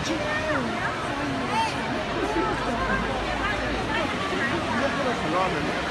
아, 라면